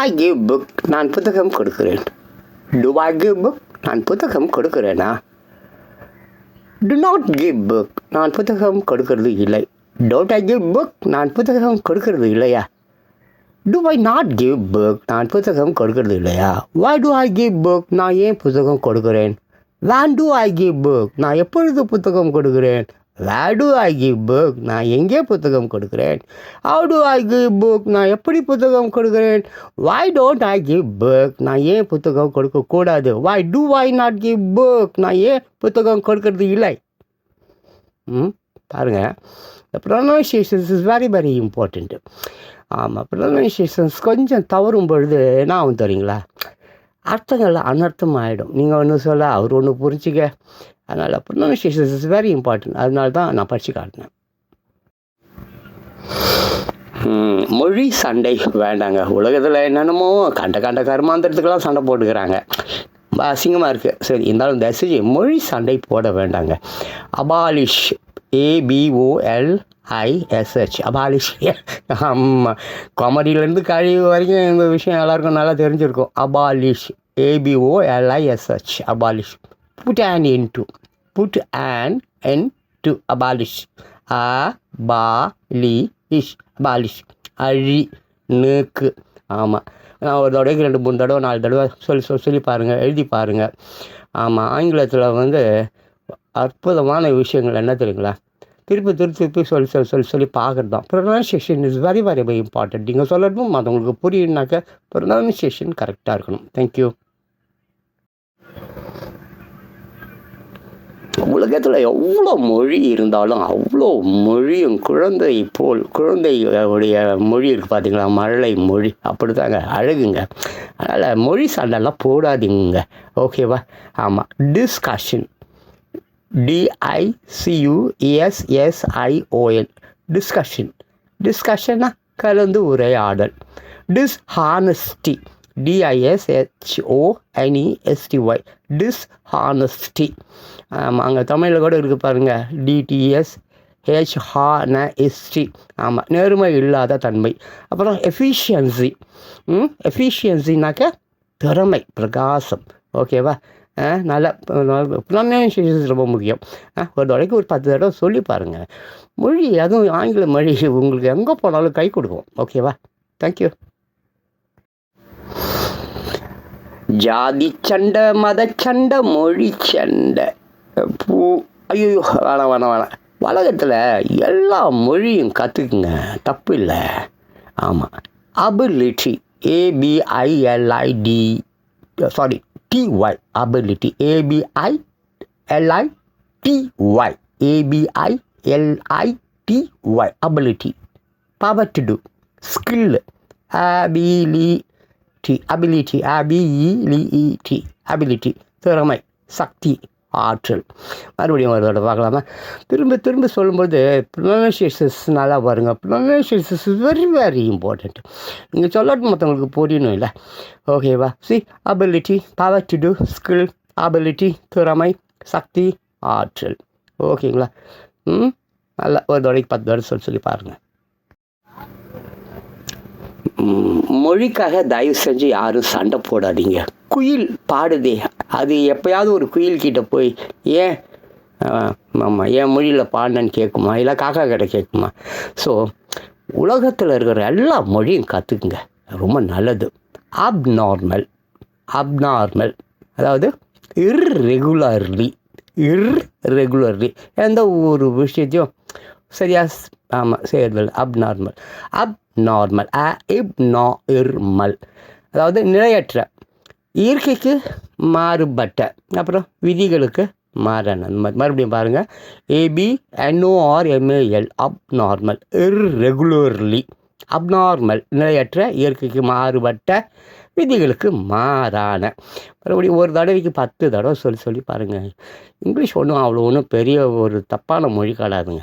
ஐ give book நான் புத்தகம் கொடுக்கிறேன். டு ஐ கிவ் புக் நான் புத்தகம் கொடுக்கிறேனா? டு நாட் கிவ் புக் நான் புத்தகம் கொடுக்கிறது இல்லை. டோன்ட் ஐ கிவ் புக் நான் புத்தகம் கொடுக்கிறது இல்லையா? Do I not give book நான் புத்தகம் கொடுக்கிறது இல்லையா? Why do I give book நான் ஏன் புத்தகம் கொடுக்கிறேன்? When do I give book நான் எப்பொழுது புத்தகம் கொடுக்கிறேன்? Where do I give book நான் எங்கே புத்தகம் கொடுக்குறேன்? How do I give book நான் எப்படி புத்தகம் கொடுக்குறேன்? Why don't I give book நான் ஏன் புத்தகம் கொடுக்கக்கூடாது why do I not give book நான் ஏன் புத்தகம் கொடுக்கறது இல்லை? ம் பாருங்கள் இந்த pronunciations is very very important ஆமாம் ப்ரொனன்சியேஷன்ஸ் கொஞ்சம் தவறும் பொழுது என்ன ஆகும் தெரியுங்களா? அர்த்தங்கள் அனர்த்தம் ஆகிடும் நீங்கள் ஒன்று சொல்ல அவர் ஒன்று புரிஞ்சுக்க. அதனால் ப்ரொனன்சியேஷன்ஸ் இஸ் வெரி இம்பார்ட்டன்ட் அதனால தான் நான் படித்து காட்டினேன். மொழி சண்டை வேண்டாங்க. உலகத்தில் என்னென்னமோ கண்ட கண்ட கருமாந்திரத்துக்கெல்லாம் சண்டை போட்டுக்கிறாங்க. அசிங்கமாக இருக்குது சரி இருந்தாலும் தயவு மொழி சண்டை போட வேண்டாங்க. Abolish ஏபிஓஎல் ஐஎஸ்ஹெச் abolish. ஆமாம் காமெடியிலேருந்து கழிவு வரைக்கும் இந்த விஷயம் எல்லாருக்கும் நல்லா தெரிஞ்சிருக்கும். Abolish ஏபிஓஎல்ஐஎஸ்ஹெச் abolish. Put and in two put and N to abolish அ பா லி இஷ் அபாலிஷ் அழி நுக்கு ஆமாம் நான் ஒரு தடவைக்கு ரெண்டு மூணு தடவை நாலு தடவை சொல்லி சொல்லி சொல்லி பாருங்கள் எழுதி பாருங்கள் ஆமாம் ஆங்கிலத்தில் வந்து அற்புதமான விஷயங்கள் என்ன தெரியுங்களா? திருப்பி திருப்பி திருப்பி சொல்லி சொல்லி சொல்லி சொல்லி பார்க்குறது தான் pronunciation is very very very important நீங்கள் சொல்லணும் மற்றவங்களுக்கு புரியுனாக்க ப்ரொனன்சியேஷன் கரெக்டாக இருக்கணும். தேங்க்யூ உலகத்தில் எவ்வளோ மொழி இருந்தாலும் அவ்வளோ மொழியும் குழந்தை போல் குழந்தையுடைய மொழி இருக்குது பார்த்தீங்களா மழலை மொழி. அப்படி தாங்க அழகுங்க. அதனால் மொழி சண்டைலாம் போடாதீங்க ஓகேவா ஆமாம் டிஸ்கஷன் டிஐசியூஎஸ்எஸ்ஐஓஎல் டிஸ்கஷன் டிஸ்கஷன்னா கலந்து உரையாடல். டிஸ்ஹானஸ்டி டிஐஎஸ்ஹெச்ஓஎன்இஎஸ்டிஒய் டிஸ்ஹானஸ்டி ஆமாம் அங்கே தமிழில் கூட இருக்குது பாருங்கள் டிடிஎஸ் ஹெச் ஹான எஸ்டி ஆமாம் நேர்மை இல்லாத தன்மை. அப்புறம் எஃபிஷியன்சி எஃபிஷியன்சினாக்க திறமை பிரகாசம். ஓகேவா நல்ல ப்ரொனன்சியேஷன் ரொம்ப முக்கியம். ஒரு தடவைக்கு ஒரு பத்து தடவை சொல்லி பாருங்கள் மொழி அதுவும் ஆங்கில மொழி உங்களுக்கு எங்கே போனாலும் கை கொடுக்கும். ஓகேவா தேங்க்யூ ஜாதி சண்டை மத சண்டை மொழி சண்டை பூ ஐயோ வேணாம் வேணாம் வேணாம். உலகத்தில் எல்லா மொழியும் கற்றுக்குங்க தப்பு இல்லை. ஆமாம் ability A B I L I T sorry T Y ability A B I L I T Y A B I L I T Y ability power to do skill T ability ability ability திறமை சக்தி ஆற்றல். மறுபடியும் ஒரு தடவை பார்க்கலாமா? திரும்ப திரும்ப சொல்லும்போது ப்ரொனன்சியேஷன்ஸ் நல்லா பாருங்க. Pronunciations is very very important நீங்கள் சொல்லட்டும் மற்றவங்களுக்கு புரியணும் இல்லை. ஓகேவா see ability power to do skill ability திறமை சக்தி ஆற்றல். ஓகேங்களா ம்? நல்லா ஒரு தடவைக்கு பத்து தடவை சொல்லி சொல்லி பாருங்கள் மொழிக்காக தயவு செஞ்சு யாரும் சண்டை போடாதீங்க. குயில் பாடுதே. அது எப்பயாவது ஒரு குயில் கிட்டே போய் ஏன் ஆமாம் என் மொழியில் பாடினேன்னு கேட்குமா? இல்லை காக்கா கிட்ட கேட்குமா? ஸோ உலகத்தில் இருக்கிற எல்லா மொழியும் கற்றுக்குங்க ரொம்ப நல்லது. அப்நார்மல் அப்நார்மல் அதாவது இர்ரெகுலர்லி இர்ரெகுலர்லி எந்த ஒரு விஷயத்தையும் சரியா ஆமாம் செய்யறதில்ல அப்நார்மல் நார்மல் அ இப் நா இர்மல் அதாவது நிலையற்ற. இயற்கைக்கு மாறுபட்ட. அப்புறம் விதிகளுக்கு மாறான. அந்த மாதிரி மறுபடியும் பாருங்கள் A B N O R M A L abnormal irregularly abnormal நிலையற்ற இயற்கைக்கு மாறுபட்ட விதிகளுக்கு மாறான. மறுபடியும் ஒரு தடவைக்கு பத்து தடவை சொல்லி சொல்லி பாருங்கள் இங்கிலீஷ் ஒன்றும் அவ்வளோ ஒன்றும் பெரிய ஒரு தப்பான மொழி காடாதுங்க